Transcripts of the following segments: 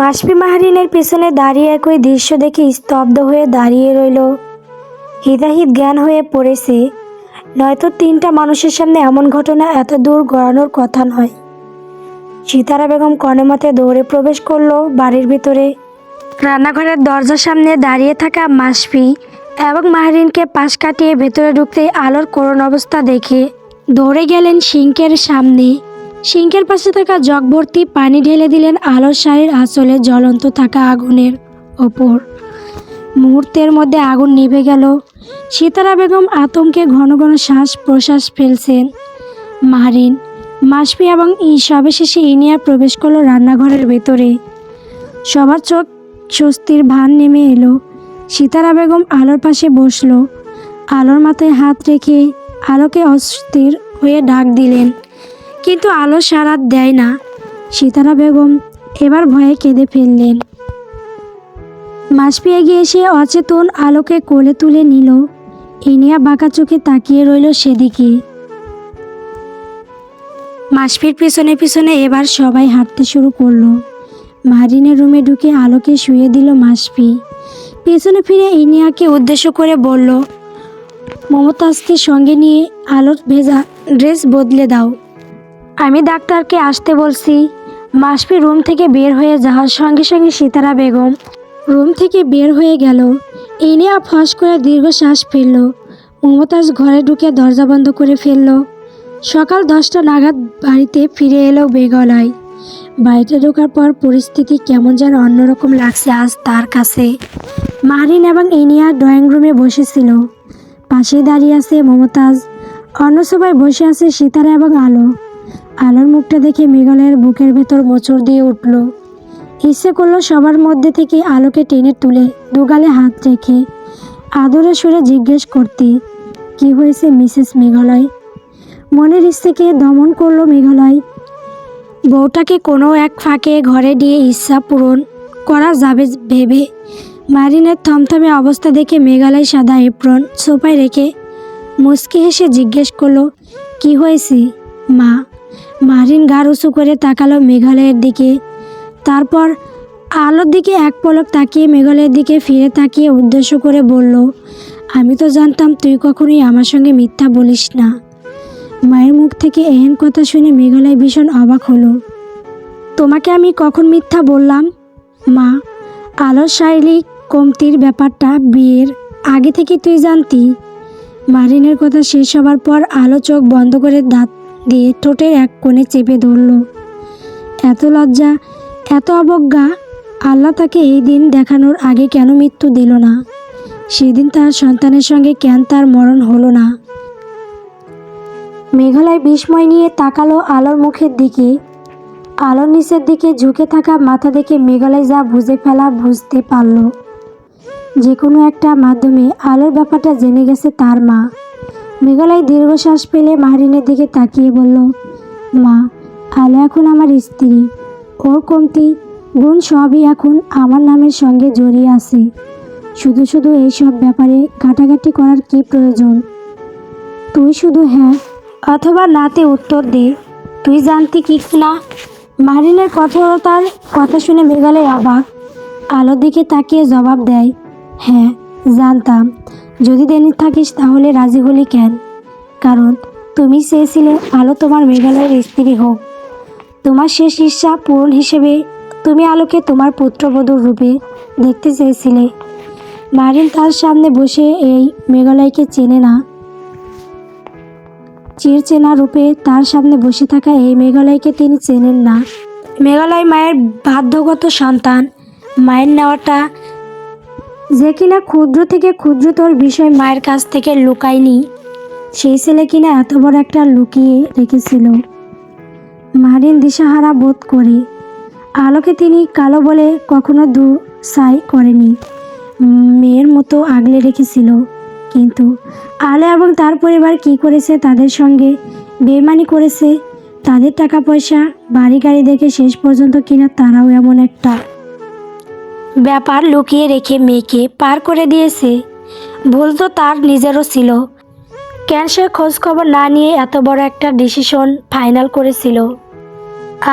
মাসপি মাহারিনের পেছনে দাঁড়িয়ে একই দৃশ্য দেখে স্তব্ধ হয়ে দাঁড়িয়ে রইল। হিতাহিত জ্ঞান হয়ে পড়েছে। নয়তো তিনটা মানুষের সামনে এমন ঘটনা এত দূর গড়ানোর কথা নয়। সীতারা বেগম কনেমতে দৌড়ে প্রবেশ করল বাড়ির ভিতরে। রান্নাঘরের দরজার সামনে দাঁড়িয়ে থাকা মাসফি এবং মাহরিনকে পাশ কাটিয়ে ভেতরে ঢুকতে আলোর করুণ অবস্থা দেখে। দৌড়ে গেলেন সিঙ্কের সামনে। সিঙ্কের পাশে থাকা জগ ভর্তি পানি ঢেলে দিলেন আলোর শাড়ির আঁচলে জ্বলন্ত থাকা আগুনের ওপর। মুহূর্তের মধ্যে আগুন নিভে গেল। সীতারা বেগম আতঙ্কে ঘন ঘন শ্বাস প্রশ্বাস ফেলছেন। মারিন মাসফি এবং ই সবেশেষে ইনিয়া প্রবেশ করল রান্নাঘরের ভেতরে। সবার চোখ স্বস্তির ভান নেমে এলো। সীতারা বেগম আলোর পাশে বসল। আলোর মাথায় হাত রেখে আলোকে অস্থির হয়ে ডাক দিলেন। কিন্তু আলো সারাত দেয় না। সীতারা বেগম এবার ভয়ে কেঁদে ফেললেন। মাসপি এগিয়ে এসে অচেতন আলোকে কোলে তুলে নিল। ইনিয়া বাঁকা চোখে তাকিয়ে রইল সেদিকে। মাসফির পিছনে পিছনে এবার সবাই হাঁটতে শুরু করল। মারিনের রুমে ঢুকে আলোকে শুয়ে দিল মাসফি পেছনে ফিরে ইনিয়াকে উদ্দেশ্য করে বলল, মমতাজকে সঙ্গে নিয়ে আলোর ভেজা ড্রেস বদলে দাও। আমি ডাক্তারকে আসতে বলছি। মাসফি রুম থেকে বের হয়ে যাওয়ার সঙ্গে সঙ্গে সীতারা বেগম রুম থেকে বের হয়ে গেল। ইনিয়া ফস করে দীর্ঘশ্বাস ফেলল। মমতাজ ঘরে ঢুকে দরজা বন্ধ করে ফেলল। সকাল দশটা নাগাদ বাড়িতে ফিরে এলো বেগলায় বাড়িতে ঢোকার পর পরিস্থিতি কেমন যেন অন্যরকম লাগছে আজ তার কাছে। মারিন এবং ইনিয়া ড্রয়িং রুমে বসেছিল। পাশে দাঁড়িয়ে আছে মমতাজ। অন্য সবাই বসে আছে সীতারা এবং আলো। আলোর মুখটা দেখে মেঘালয়ের বুকের ভেতর মোচড় দিয়ে উঠল। ইচ্ছে করল সবার মধ্যে থেকে আলোকে টেনে তুলে দুগালে হাত রেখে আদরে সুরে জিজ্ঞেস করতে, কি হয়েছে মিসেস মেঘালয় মনের ইচ্ছেকে দমন করল মেঘালয় বউটাকে কোনো এক ফাঁকে ঘরে দিয়ে ইচ্ছা পূরণ করা যাবে ভেবে মারিনের থমথমে অবস্থা দেখে মেঘালয় সাদা এপ্রন সোফায় রেখে মুচকি হেসে জিজ্ঞেস করল, কি হয়েছে, মা? মারিন গা উঁচু করে তাকালো মেঘালয়ের দিকে। তারপর আলোর দিকে এক পলক তাকিয়ে মেঘালয়ের দিকে ফিরে তাকিয়ে উদ্দেশ্য করে বলল, আমি তো জানতাম তুই কখনোই আমার সঙ্গে মিথ্যা বলিস না। মায়ের মুখ থেকে এহেন কথা শুনে মেঘালয় ভীষণ অবাক হলো। তোমাকে আমি কখন মিথ্যা বললাম? মা, আলোর শারীরিক কমতির ব্যাপারটা বিয়ের আগে থেকে তুই জানতি। মারিনের কথা শেষ হবার পর আলো চোখ বন্ধ করে দাঁত দিয়ে ঠোঁটের এক কোণে চেপে ধরল। এত লজ্জা, এত অবজ্ঞা, আল্লাহ তাকে এই দিন দেখানোর আগে কেন মৃত্যু দিল না? সেদিন তার সন্তানের সঙ্গে কেন তার মরণ হলো না? মেঘালয় বিস্ময় নিয়ে তাকালো আলোর মুখের দিকে। আলোর নিচের দিকে ঝুঁকে থাকা মাথা দেখে মেঘালয় যা বুঝে ফেলা বুঝতে পারল। যে কোনো একটা মাধ্যমে আলোর ব্যাপারটা জেনে গেছে তার মা। মেঘালয় দীর্ঘশ্বাস পেলে মাহরিনের দিকে তাকিয়ে বলল, মা, আলো এখন আমার স্ত্রী। ওর কমতি গুণ সবই এখন আমার নামের সঙ্গে জড়িয়ে আছে। শুধু শুধু এইসব ব্যাপারে ঘাটাঘাটি করার কি প্রয়োজন? তুই শুধু হ্যাঁ অথবা নাতে উত্তর দে। তুই জানতি কি না? মারিনের কঠোরতার কথা শুনে মেঘালয় অবাক। আলোর দিকে তাকিয়ে জবাব দেয় হ্যাঁ জানতাম। যদি দেনি থাকিস তাহলে রাজি হলি কেন? কারণ তুমি চেয়েছিলে আলো তোমার মেঘালয়ের স্ত্রী হোক। তোমার শেষ ইচ্ছা পূরণ হিসেবে তুমি আলোকে তোমার পুত্রবধূর রূপে দেখতে চেয়েছিলে। মারিন তার সামনে বসে এই মেঘালয়কে চেনে না। চিরচেনা রূপে তার সামনে বসে থাকা এই মেঘালয়কে তিনি চেনেন না। মেঘালয় মায়ের বাধ্যগত সন্তান। মায়ের নেওয়াটা যে কিনা ক্ষুদ্র থেকে ক্ষুদ্রতর বিষয় মায়ের কাছ থেকে লুকায়নি, সেই ছেলে কিনা এত বড় একটা লুকিয়ে রেখেছিল। মারিন দিশাহারা বোধ করে, আলোকে তিনি কালো বলে কখনো দু সাই করেনি। মেয়ের মতো আগলে রেখেছিল, কিন্তু আলো এবং তার পরিবার কি করেছে তাদের সঙ্গে বেমানি করেছে, তাদের টাকা পয়সা বাড়ি গাড়ি দেখে শেষ পর্যন্ত কিনা তারাও এমন একটা ব্যাপার লুকিয়ে রেখে মেয়েকে পার করে দিয়েছে। ভুল তো তার নিজেরও ছিল। কেন সে খোঁজ খবর না নিয়ে এত বড় একটা ডিসিশন ফাইনাল করেছিল?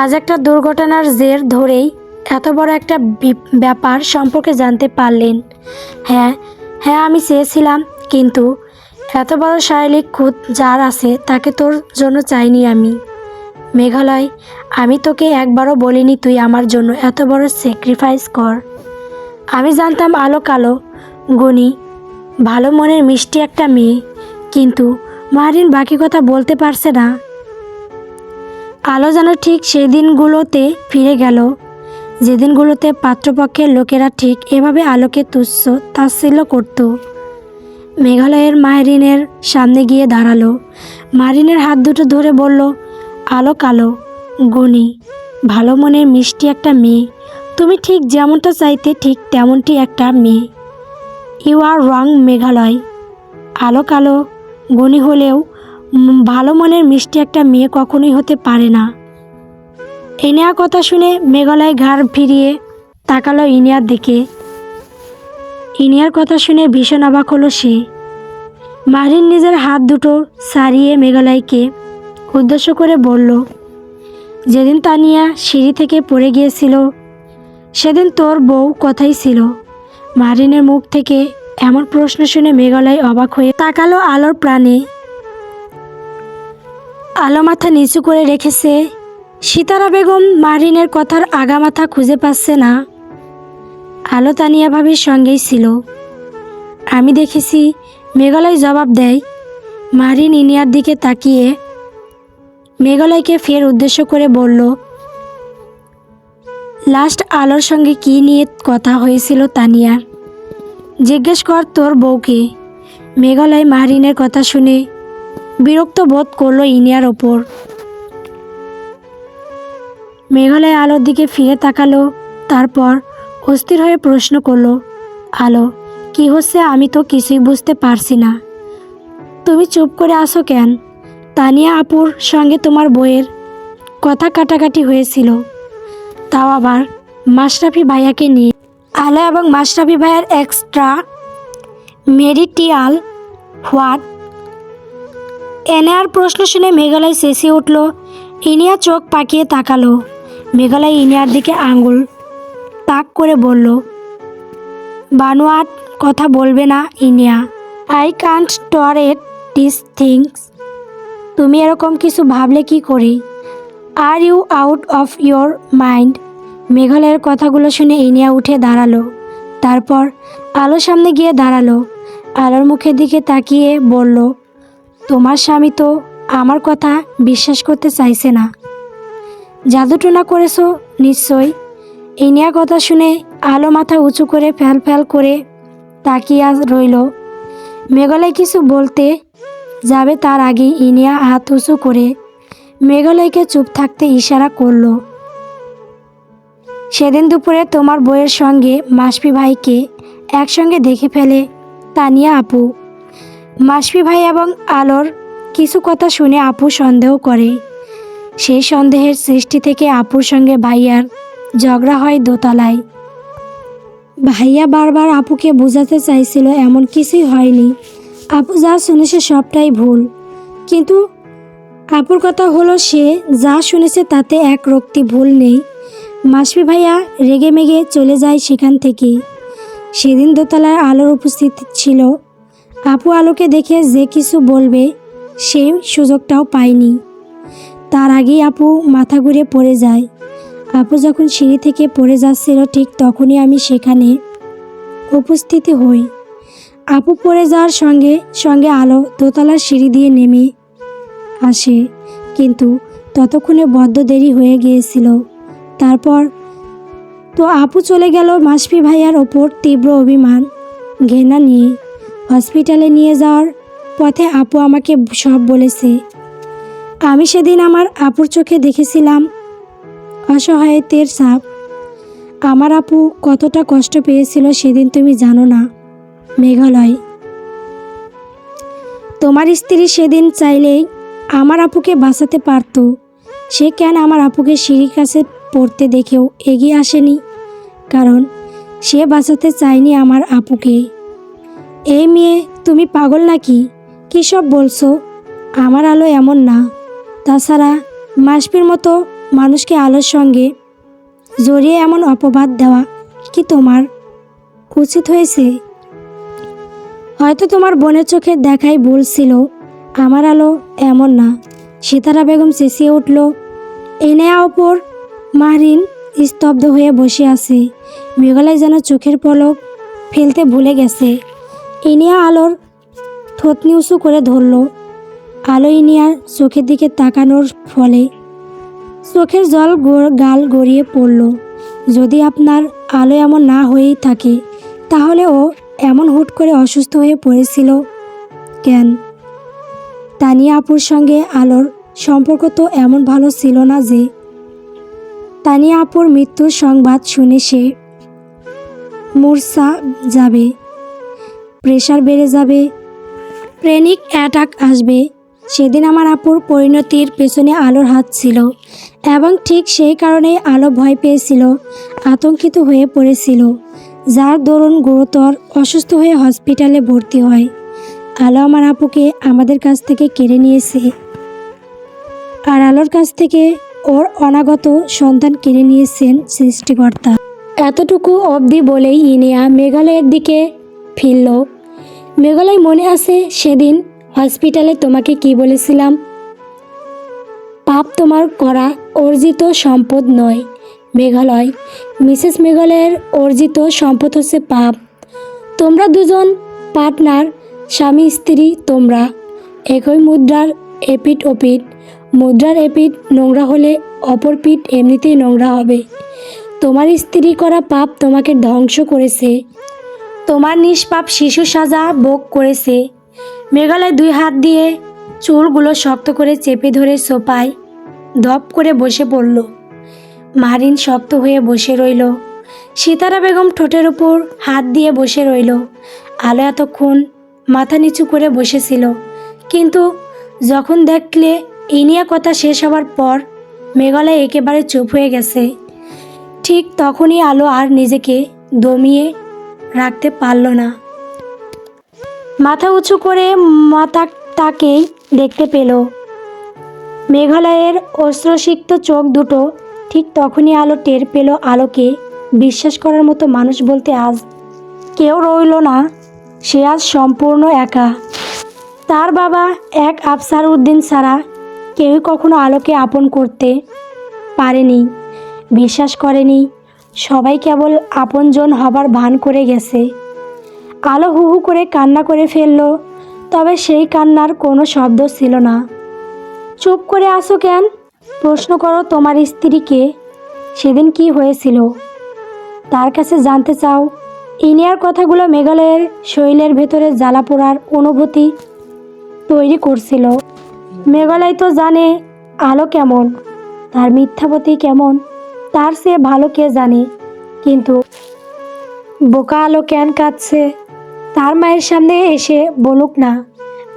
আজ একটা দুর্ঘটনার জের ধরেই এত বড় একটা ব্যাপার সম্পর্কে জানতে পারলেন। হ্যাঁ হ্যাঁ আমি চেয়েছিলাম, কিন্তু এত বড় শারীরিক খুঁত যার আছে তাকে তোর জন্য চাইনি আমি। মেঘালয়, আমি তোকে একবারও বলিনি তুই আমার জন্য এত বড় স্যাক্রিফাইস কর। আমি জানতাম আলো কালো, গুণী, ভালো মনের মিষ্টি একটা মেয়ে, কিন্তু মারিন বাকি কথা বলতে পারছে না। আলো যেন ঠিক সেই দিনগুলোতে ফিরে গেল যে দিনগুলোতে পাত্রপক্ষের লোকেরা ঠিক এভাবে আলোকে তুচ্ছ, তাচ্ছিল্য করত। মেঘালয়ের মারিনের সামনে গিয়ে দাঁড়াল। মারিনের হাত দুটো ধরে বলল, আলো কালো, গুণী, ভালো মনের মিষ্টি একটা মেয়ে। তুমি ঠিক যেমনটা চাইতে, ঠিক তেমনটি একটা মেয়ে। You are wrong Meghalaya. আলো কালো গুণী হলেও ভালো মনের মিষ্টি একটা মেয়ে কখনোই হতে পারে না। ইনিয়ার কথা শুনে মেঘালয় ঘাড় ফিরিয়ে তাকালো ইনিয়ার দিকে। ইনিয়ার কথা শুনে ভীষণ অবাক হলো সে। মারিন নিজের হাত দুটো সারিয়ে মেঘালয়কে উদ্দেশ্য করে বলল, যেদিন তানিয়া সিঁড়ি থেকে পড়ে গিয়েছিল সেদিন তোর বউ কথাই ছিল। মারিনের মুখ থেকে এমন প্রশ্ন শুনে মেঘালয় অবাক হয়ে তাকালো আলোর প্রাণে। আলো মাথা নিচু করে রেখেছে। সীতারা বেগম মারিনের কথার আগামাথা খুঁজে পাচ্ছে না। আলো তানিয়া ভাবির সঙ্গেই ছিল। আমি দেখেছি মেঘালয় জবাব দেয়। মারিন ইনিয়ার দিকে তাকিয়ে মেঘালয়কে ফের উদ্দেশ্য করে বলল লাস্ট আলোর সঙ্গে কি নিয়ে কথা হয়েছিল তানিয়ার জিজ্ঞেস কর তোর বউকে। মেঘালয় মারিনের কথা শুনে বিরক্ত বোধ করল ইনিয়ার ওপর। মেঘালয় আলোর দিকে ফিরে তাকালো, তারপর অস্থির হয়ে প্রশ্ন করল, আলো, কি হচ্ছে? আমি তো কিছুই বুঝতে পারছি না। তুমি চুপ করে আসো কেন? তানিয়া আপুর সঙ্গে তোমার বইয়ের কথা কাটাকাটি হয়েছিল। তাও আবার মাশরাফি ভাইয়াকে নিয়ে। আলা এবং মাশরাফি ভাইয়ার এক্সট্রা মেরিটিয়াল হোয়াট এনে আর প্রশ্ন শুনে মেঘালয় চেঁচিয়ে উঠল। ইনিয়া চোখ পাকিয়ে তাকালো। মেঘালয় ইনিয়ার দিকে আঙুল তাক করে বলল বানোয়াট কথা বলবে না Iniya. I can't tolerate this things তুমি এরকম কিছু ভাবলে কি করে? Are you out of your mind মেঘালয়ের কথাগুলো শুনে ইনিয়া উঠে দাঁড়াল। তারপর আলোর সামনে গিয়ে দাঁড়াল। আলোর মুখের দিকে তাকিয়ে বলল, তোমার স্বামী তো আমার কথা বিশ্বাস করতে চাইছে না। জাদুটোনা করেছ? নিশ্চয়? ইনিয়া কথা শুনে আলো মাথা উঁচু করে ফ্যাল ফ্যাল করে তাকিয়া রইল। মেঘালয় কিছু বলতে যাবে তার আগে ইনিয়া হাত উঁচু করে মেঘালয়কে চুপ থাকতে ইশারা করল। সেদিন দুপুরে তোমার বইয়ের সঙ্গে মাসপি ভাইকে একসঙ্গে দেখে ফেলে তানিয়া আপু। মাসপি ভাই এবং আলোর কিছু কথা শুনে আপু সন্দেহ করে। সেই সন্দেহের সৃষ্টি থেকে আপুর সঙ্গে ভাইয়ার ঝগড়া হয় দোতলায়। ভাইয়া বারবার আপুকে বোঝাতে চাইছিল, এমন কিছুই হয়নি। আপু যা শুনেছে সবটাই ভুল। কিন্তু আপুর কথা হলো সে যা শুনেছে তাতে এক রক্তি ভুল নেই। মাসফি ভাইয়া রেগে মেগে চলে যায় সেখান থেকে। সেদিন দোতলায় আলোর উপস্থিতি ছিল। আপু আলোকে দেখে যে কিছু বলবে সেই সুযোগটাও পায়নি। তার আগেই আপু মাথা ঘুরে পড়ে যায়। আপু যখন সিঁড়ি থেকে পড়ে যাচ্ছিল ঠিক তখনই আমি সেখানে উপস্থিতি হই। আপু পড়ে যাওয়ার সঙ্গে সঙ্গে আলো দোতলার সিঁড়ি দিয়ে নেমে আসে কিন্তু ততক্ষণে বদ্ধ দেরি হয়ে গিয়েছিল। তারপর তো আপু চলে গেল মাসফি ভাইয়ার ওপর তীব্র অভিমান ঘেনা নিয়ে। হসপিটালে নিয়ে যাওয়ার পথে আপু আমাকে সব বলেছে। আমি সেদিন আমার আপুর চোখে দেখেছিলাম অসহায়তের সাপ আমার আপু কতটা কষ্ট পেয়েছিল সেদিন তুমি জানো না, মেঘালয়। তোমার স্ত্রী সেদিন চাইলেই আমার আপুকে বাঁচাতে পারতো। সে কেন আমার আপুকে সিঁড়ির কাছে পড়তে দেখেও এগিয়ে আসেনি? কারণ সে বাঁচাতে চায়নি আমার আপুকে। এই মেয়ে, তুমি পাগল নাকি? কী সব বলছো? আমার আলো এমন না। তাছাড়া মাসপির মতো মানুষকে আলোর সঙ্গে জড়িয়ে এমন অপবাদ দেওয়া কি তোমার উচিত হয়েছে? হয়তো তোমার বোনের চোখের দেখাই ভুল ছিল। আমার আলো এমন না। সিতারা বেগম চেঁচিয়ে উঠল, এনে ওপর মাহরিন স্তব্ধ হয়ে বসে আছে। মেঘালয় যেন চোখের পলক ফেলতে ভুলে গেছে। ইনিয়া আলোর থতনি উঁচু করে ধরল। আলো ইনিয়ার চোখের দিকে তাকানোর ফলে চোখের জল গাল গড়িয়ে পড়ল। যদি আপনার আলো এমন না হয়েই থাকে, তাহলে ও এমন হুট করে অসুস্থ হয়ে পড়েছিল কেন? তানিয়া আপুর সঙ্গে আলোর সম্পর্ক তো এমন ভালো ছিল না যে তানিয়া আপুর মৃত্যুর সংবাদ শুনে সে মূর্ছা যাবে প্রেশার বেড়ে যাবে প্রেনিক অ্যাটাক আসবে। সেদিন আমার আপুর পরিণতির পেছনে আলোর হাত ছিল এবং ঠিক সেই কারণেই আলো ভয় পেয়েছিল, আতঙ্কিত হয়ে পড়েছিল। যার দরুন গুরুতর অসুস্থ হয়ে হসপিটালে ভর্তি হয়। আলো আমার আপুকে আমাদের কাছ থেকে কেড়ে নিয়েছে। আর আলোর কাছ থেকে ওর অনাগত সন্তান কেড়ে নিয়েছেন সৃষ্টিকর্তা। এতটুকু অবধি বলেই ইনিয়া মেঘালয়ের দিকে ফিরল। মেঘালয় মনে আছে সেদিন হসপিটালে তোমাকে কি বলেছিলাম? পাপ তোমার করা অর্জিত সম্পদ নয়, মেঘালয়। মিসেস মেঘালয়ের অর্জিত সম্পদ হচ্ছে পাপ। তোমরা দুজন পার্টনার স্বামী, স্ত্রী, তোমরা। একই মুদ্রার এপিট ওপিট মুদ্রার এপিট নোংরা হলে অপর পিঠ এমনিতেই নোংরা হবে। তোমার স্ত্রী করা পাপ তোমাকে ধ্বংস করেছে। তোমার নিষ্পাপ শিশু সাজা ভোগ করেছে। মেঘালয় দুই হাত দিয়ে চুলগুলো শক্ত করে চেপে ধরে সোপায় ধপ করে বসে পড়ল। মারিন শক্ত হয়ে বসে রইল। সীতারা বেগম ঠোঁটের উপর হাত দিয়ে বসে রইল। আলো এতক্ষণ মাথা নিচু করে বসেছিল। কিন্তু যখন দেখলে ইনিয়া কথা শেষ হওয়ার পর মেঘালয় একেবারে চুপ হয়ে গেছে। ঠিক তখনই আলো আর নিজেকে দমিয়ে রাখতে পারল না। মাথা উঁচু করে মাথা তাকেই দেখতে পেল। মেঘালয়ের অস্ত্রসিক্ত চোখ দুটো ঠিক তখনই আলো টের পেল আলোকে। বিশ্বাস করার মতো মানুষ বলতে আজ কেউ রইল না। সে আজ সম্পূর্ণ একা। তার বাবা এক আফসার উদ্দিন ছাড়া কেউই কখনো আলোকে আপন করতে পারেনি, বিশ্বাস করেনি, সবাই কেবল আপনজন হবার ভান করে গেছে। আলো হু হু করে কান্না করে ফেলল, তবে সেই কান্নার কোনো শব্দ ছিল না। চুপ করে আসো কেন? প্রশ্ন করো তোমার স্ত্রীকে, সেদিন কি হয়েছিল? তার কাছে জানতে চাও ইনিয়ার কথাগুলো মেঘালয়ের শৈলের ভেতরে জ্বালা পোড়ার অনুভূতি তৈরি করছিল। মেঘালয় তো জানে আলো কেমন, তার মিথ্যাপতি কেমন, তার সে ভালো কে জানে। কিন্তু বোকা আলো কেন কাঁদছে, তার মায়ের সামনে এসে বলুক না,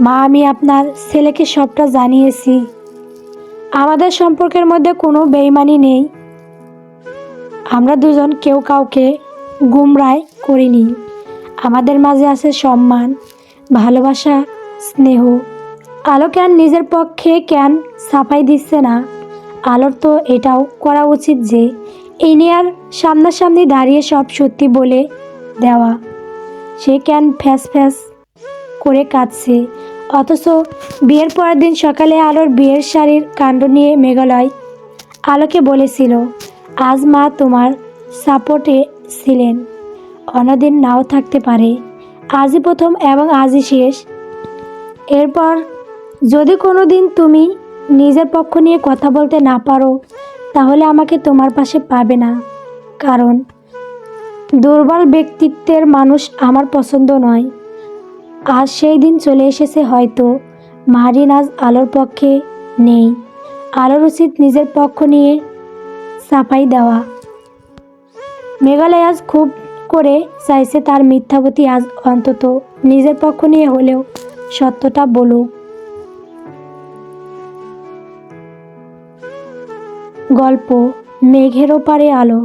মা, আমি আপনার ছেলেকে সবটা জানিয়েছি। আমাদের সম্পর্কের মধ্যে কোনো বেইমানি নেই। আমরা দুজন কেউ কাউকে গুমরায় করিনি। আমাদের মাঝে আছে সম্মান, ভালোবাসা, স্নেহ। আলো কেন নিজের পক্ষে কেন সাফাই দিচ্ছে না। আলোর তো এটাও করা উচিত যে, এই নিয়ার সামনাসামনি দাঁড়িয়ে সব সত্যি বলে দেওয়া। সে কেন ফ্যাস ফ্যাস করে কাঁদছে। অথচ বিয়ের পরের দিন সকালে আলোর বিয়ের শাড়ির কাণ্ড নিয়ে মেঘালয় আলোকে বলেছিল, আজ মা তোমার সাপোর্টে ছিলেন। অন্যদিন নাও থাকতে পারে। আজই প্রথম এবং আজই শেষ। এরপর, যদি কোনো দিন তুমি নিজের পক্ষ নিয়ে কথা বলতে না পারো, তাহলে আমাকে তোমার পাশে পাবে না। কারণ, দুর্বল ব্যক্তিত্বের মানুষ আমার পছন্দ নয়। আজ সেই দিন চলে এসেছে হয়তো। মারিন আজ আলোর পক্ষে নেই। আলোর উচিত নিজের পক্ষ নিয়ে সাফাই দেওয়া। মেঘালয় আজ খুব করে চাইছে তার মিথ্যাবতী আজ অন্তত নিজের পক্ষ নিয়ে হলেও সত্যটা বলুক। গল্প, মেঘের ওপারে আলো।